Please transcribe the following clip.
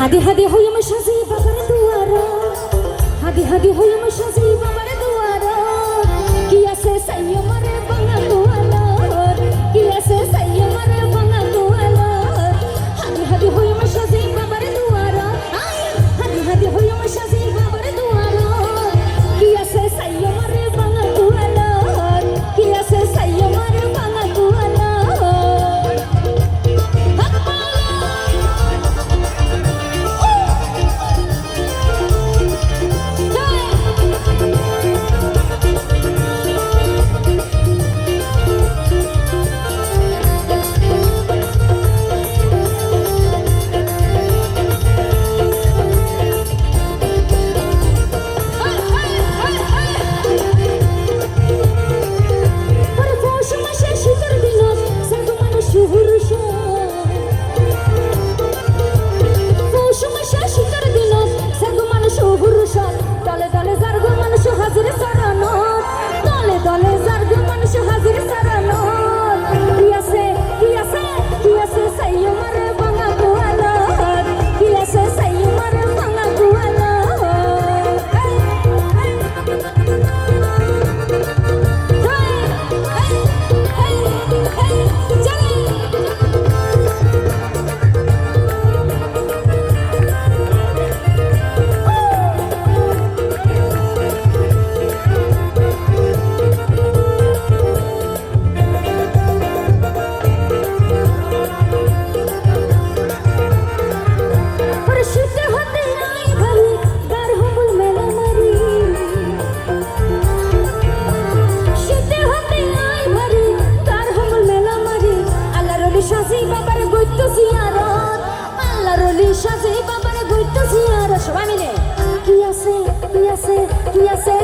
হাদি হাদি হই আমি সাজি বাবার দুয়ারা হাদি হাদি হই আমি সাজি বাবার দুয়ারা কি আছে সাই আমারে Bangla Vamos, vamos, vamos. Que ia ser, que ia ser, que ia ser.